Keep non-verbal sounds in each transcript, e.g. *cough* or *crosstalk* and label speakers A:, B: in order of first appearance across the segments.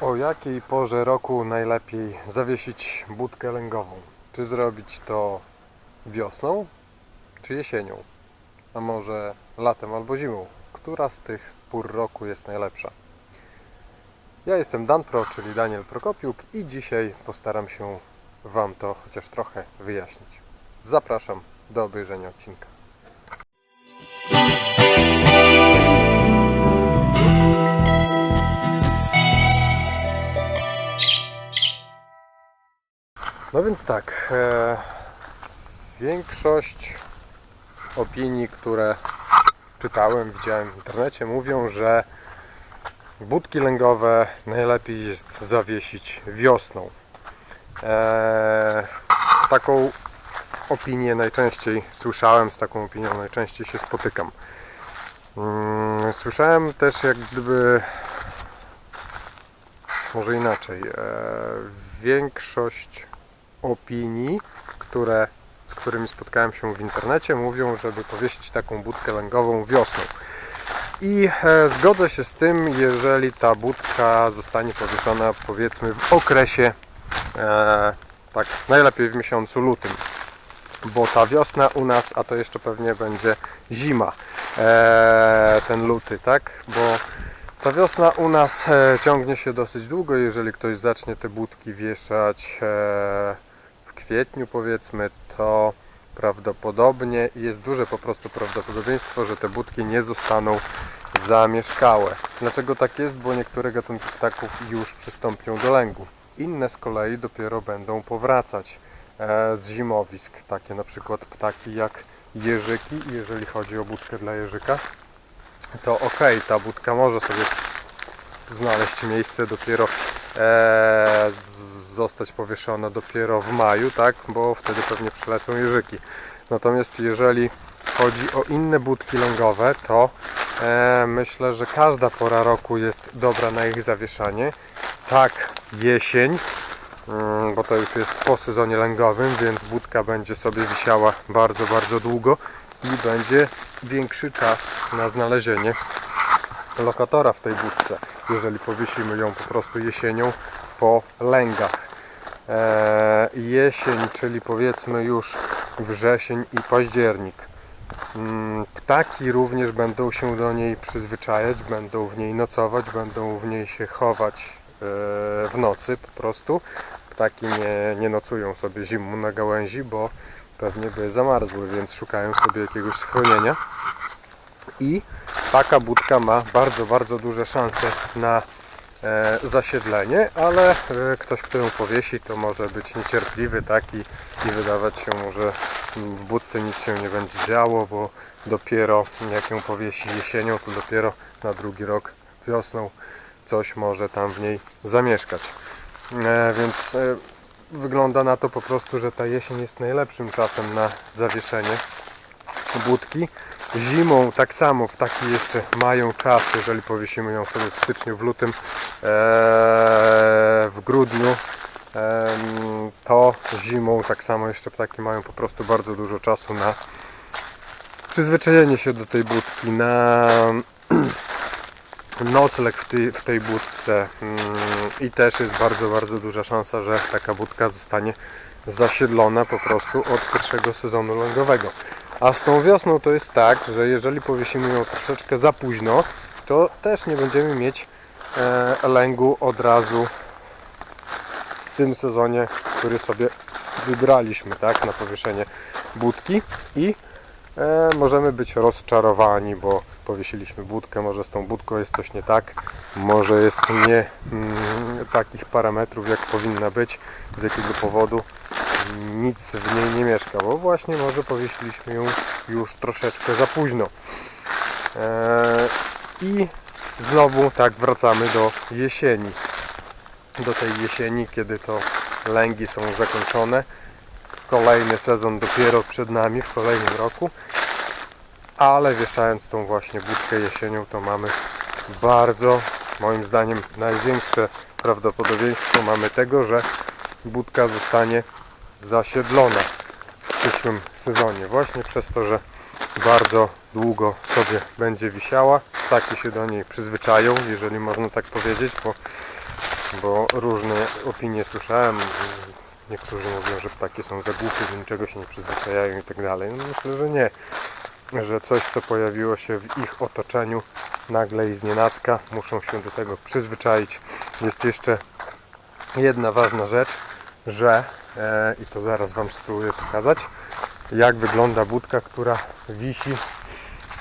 A: O jakiej porze roku najlepiej zawiesić budkę lęgową? Czy zrobić to wiosną, czy jesienią? A może latem albo zimą? Która z tych pór roku jest najlepsza? Ja jestem Dan Pro, czyli Daniel Prokopiuk i dzisiaj postaram się Wam to chociaż trochę wyjaśnić. Zapraszam do obejrzenia odcinka. No więc tak, e, większość opinii, które czytałem, widziałem w internecie, mówią, że budki lęgowe najlepiej jest zawiesić wiosną. E, taką opinię najczęściej słyszałem, z taką opinią najczęściej się spotykam. Mm, Słyszałem też jak gdyby może inaczej. E, większość opinii, które, z którymi spotkałem się w internecie, mówią, żeby powiesić taką budkę lęgową wiosną. I e, zgodzę się z tym, jeżeli ta budka zostanie powieszona powiedzmy w okresie e, tak najlepiej w miesiącu lutym. Bo ta wiosna u nas, a to jeszcze pewnie będzie zima, e, ten luty, tak? Bo ta wiosna u nas e, ciągnie się dosyć długo. Jeżeli ktoś zacznie te budki wieszać e, w kwietniu, powiedzmy, to prawdopodobnie jest duże po prostu prawdopodobieństwo, że te budki nie zostaną zamieszkałe. Dlaczego tak jest? Bo niektóre gatunki ptaków już przystąpią do lęgu. Inne z kolei dopiero będą powracać e, z zimowisk. Takie na przykład ptaki jak jeżyki. Jeżeli chodzi o budkę dla jeżyka, to ok, ta budka może sobie znaleźć miejsce dopiero e, zostać powieszona dopiero w maju, tak? Bo wtedy pewnie przylecą jeżyki. Natomiast jeżeli chodzi o inne budki lęgowe, to e, myślę, że każda pora roku jest dobra na ich zawieszanie. Tak, jesień, mm, bo to już jest po sezonie lęgowym, więc budka będzie sobie wisiała bardzo, bardzo długo i będzie większy czas na znalezienie lokatora w tej budce, jeżeli powiesimy ją po prostu jesienią po lęgach. Eee, jesień, czyli powiedzmy już wrzesień i październik. Mm, Ptaki również będą się do niej przyzwyczajać, będą w niej nocować, będą w niej się chować e, w nocy po prostu. Ptaki nie, nie nocują sobie zimą na gałęzi, bo pewnie by zamarzły, więc szukają sobie jakiegoś schronienia. I taka budka ma bardzo, bardzo duże szanse na e, zasiedlenie, ale e, ktoś, kto ją powiesi, to może być niecierpliwy taki i wydawać się mu, że w budce nic się nie będzie działo, bo dopiero jak ją powiesi jesienią, to dopiero na drugi rok wiosną coś może tam w niej zamieszkać. E, więc wygląda na to po prostu, że ta jesień jest najlepszym czasem na zawieszenie budki. Zimą tak samo ptaki jeszcze mają czas, jeżeli powiesimy ją sobie w styczniu, w lutym, eee, w grudniu, to zimą tak samo jeszcze ptaki mają po prostu bardzo dużo czasu na przyzwyczajenie się do tej budki, na *clears throat* nocleg w tej, w tej budce mm, i też jest bardzo, bardzo duża szansa, że taka budka zostanie zasiedlona po prostu od pierwszego sezonu lęgowego. A z tą wiosną to jest tak, że jeżeli powiesimy ją troszeczkę za późno, to też nie będziemy mieć e, lęgu od razu w tym sezonie, który sobie wybraliśmy, tak, na powieszenie budki i e, możemy być rozczarowani, bo powiesiliśmy budkę, może z tą budką jest coś nie tak, może jest nie mm, takich parametrów, jak powinna być, z jakiego powodu nic w niej nie mieszka, bo właśnie może powiesiliśmy ją już troszeczkę za późno. Eee, I znowu tak wracamy do jesieni. Do tej jesieni, kiedy to lęgi są zakończone. Kolejny sezon dopiero przed nami w kolejnym roku. Ale wieszając tą właśnie budkę jesienią, to mamy bardzo, moim zdaniem, największe prawdopodobieństwo mamy tego, że budka zostanie zasiedlona w przyszłym sezonie. Właśnie przez to, że bardzo długo sobie będzie wisiała. Ptaki się do niej przyzwyczają, jeżeli można tak powiedzieć, bo bo różne opinie słyszałem. Niektórzy mówią, że ptaki są za głupie, do niczego się nie przyzwyczajają i tak dalej. No myślę, że nie. Że coś, co pojawiło się w ich otoczeniu nagle i znienacka, muszą się do tego przyzwyczaić. Jest jeszcze jedna ważna rzecz, że i to zaraz Wam spróbuję pokazać, jak wygląda budka, która wisi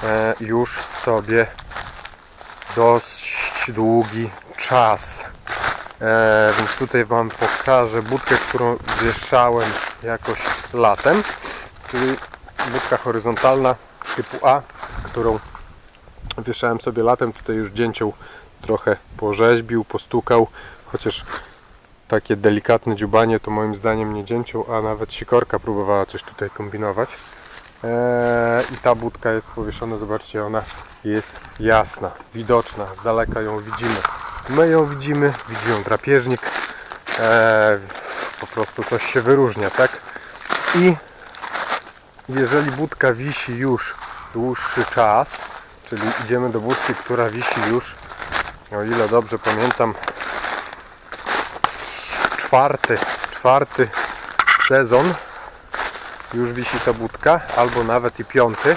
A: e, już sobie dość długi czas. E, więc tutaj Wam pokażę budkę, którą wieszałem jakoś latem, czyli budka horyzontalna typu A, którą wieszałem sobie latem. Tutaj już dzięcioł trochę porzeźbił, postukał, chociaż takie delikatne dziubanie to moim zdaniem nie dzięcioł, a nawet sikorka próbowała coś tutaj kombinować. Eee, I ta budka jest powieszona, zobaczcie, ona jest jasna, widoczna, z daleka ją widzimy. My ją widzimy, widzi ją drapieżnik, eee, po prostu coś się wyróżnia, tak? I jeżeli budka wisi już dłuższy czas, czyli idziemy do budki, która wisi już, o ile dobrze pamiętam, czwarty, czwarty sezon już wisi ta budka, albo nawet i piąty,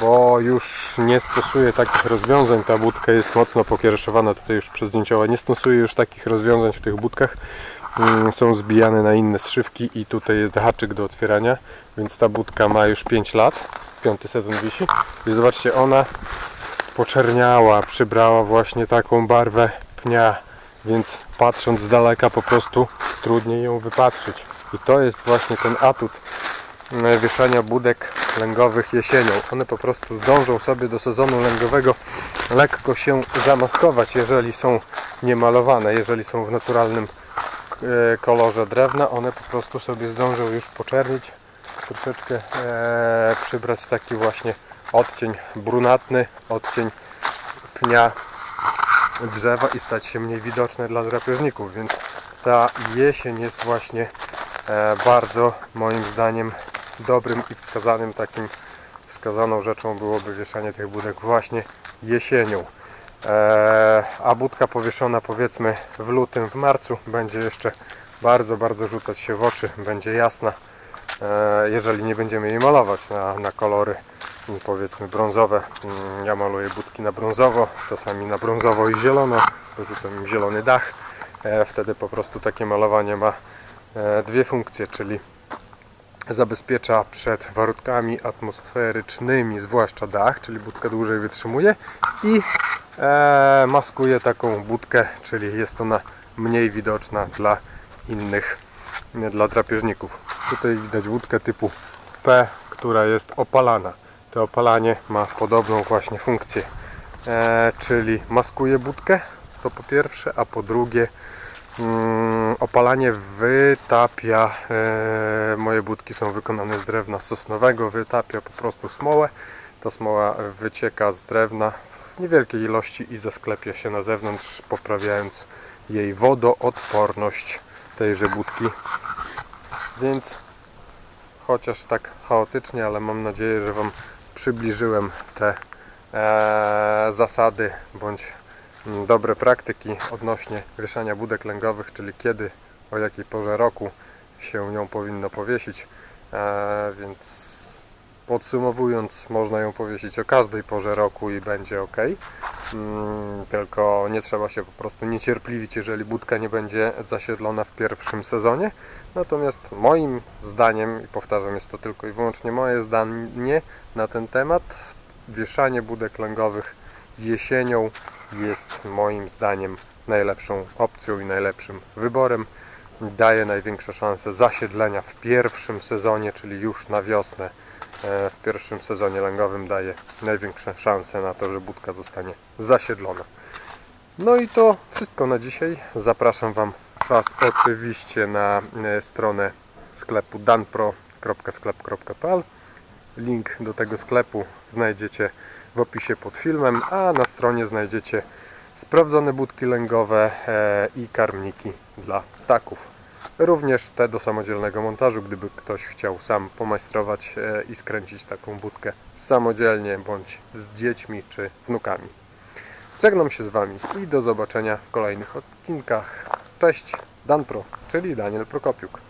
A: bo już nie stosuje takich rozwiązań. Ta budka jest mocno pokiereszowana tutaj już przez zdjęcioła. Nie stosuje już takich rozwiązań w tych budkach. Mm, Są zbijane na inne zszywki i tutaj jest haczyk do otwierania, więc ta budka ma już 5 lat. Piąty sezon wisi. I zobaczcie, ona poczerniała, przybrała właśnie taką barwę pnia, więc patrząc z daleka po prostu trudniej ją wypatrzyć. I to jest właśnie ten atut e, wieszania budek lęgowych jesienią. One po prostu zdążą sobie do sezonu lęgowego lekko się zamaskować, jeżeli są niemalowane, jeżeli są w naturalnym e, kolorze drewna, one po prostu sobie zdążą już poczernić, troszeczkę e, przybrać taki właśnie odcień brunatny, odcień pnia drzewa i stać się mniej widoczne dla drapieżników, więc ta jesień jest właśnie e, bardzo moim zdaniem dobrym i wskazanym takim wskazaną rzeczą byłoby wieszanie tych budek właśnie jesienią. E, a budka powieszona powiedzmy w lutym, w marcu będzie jeszcze bardzo, bardzo rzucać się w oczy, będzie jasna, jeżeli nie będziemy jej malować na, na kolory mm, powiedzmy brązowe. Mm, Ja maluję budki na brązowo, czasami na brązowo i zielono, dorzucam im zielony dach. E, Wtedy po prostu takie malowanie ma e, dwie funkcje, czyli zabezpiecza przed warunkami atmosferycznymi, zwłaszcza dach, czyli budka dłużej wytrzymuje i e, maskuje taką budkę, czyli jest ona mniej widoczna dla innych, dla drapieżników. Tutaj widać budkę typu P, która jest opalana. To opalanie ma podobną właśnie funkcję, e, czyli maskuje budkę, to po pierwsze, a po drugie Mm, opalanie wytapia, e, moje budki są wykonane z drewna sosnowego, wytapia po prostu smołę. Ta smoła wycieka z drewna w niewielkiej ilości i zasklepia się na zewnątrz, poprawiając jej wodoodporność tejże budki. Więc chociaż tak chaotycznie, ale mam nadzieję, że Wam przybliżyłem te e, zasady bądź mm, dobre praktyki odnośnie wieszania budek lęgowych, czyli kiedy, o jakiej porze roku się nią powinno powiesić. E, więc podsumowując, można ją powiesić o każdej porze roku i będzie ok. Mm, tylko nie trzeba się po prostu niecierpliwić, jeżeli budka nie będzie zasiedlona w pierwszym sezonie. Natomiast moim zdaniem, i powtarzam, jest to tylko i wyłącznie moje zdanie na ten temat, wieszanie budek lęgowych jesienią jest moim zdaniem najlepszą opcją i najlepszym wyborem. Daje największe szanse zasiedlenia w pierwszym sezonie, czyli już na wiosnę. E, W pierwszym sezonie lęgowym daje największe szanse na to, że budka zostanie zasiedlona. No i to wszystko na dzisiaj. Zapraszam Wam Was oczywiście na e, stronę sklepu danpro.sklep.pl Link do tego sklepu znajdziecie w opisie pod filmem, a na stronie znajdziecie sprawdzone budki lęgowe e, i karmniki dla ptaków. Również te do samodzielnego montażu, gdyby ktoś chciał sam pomajstrować e, i skręcić taką budkę samodzielnie bądź z dziećmi czy wnukami. Żegnam się z Wami i do zobaczenia w kolejnych odcinkach. Cześć, Dan Pro, czyli Daniel Prokopiuk.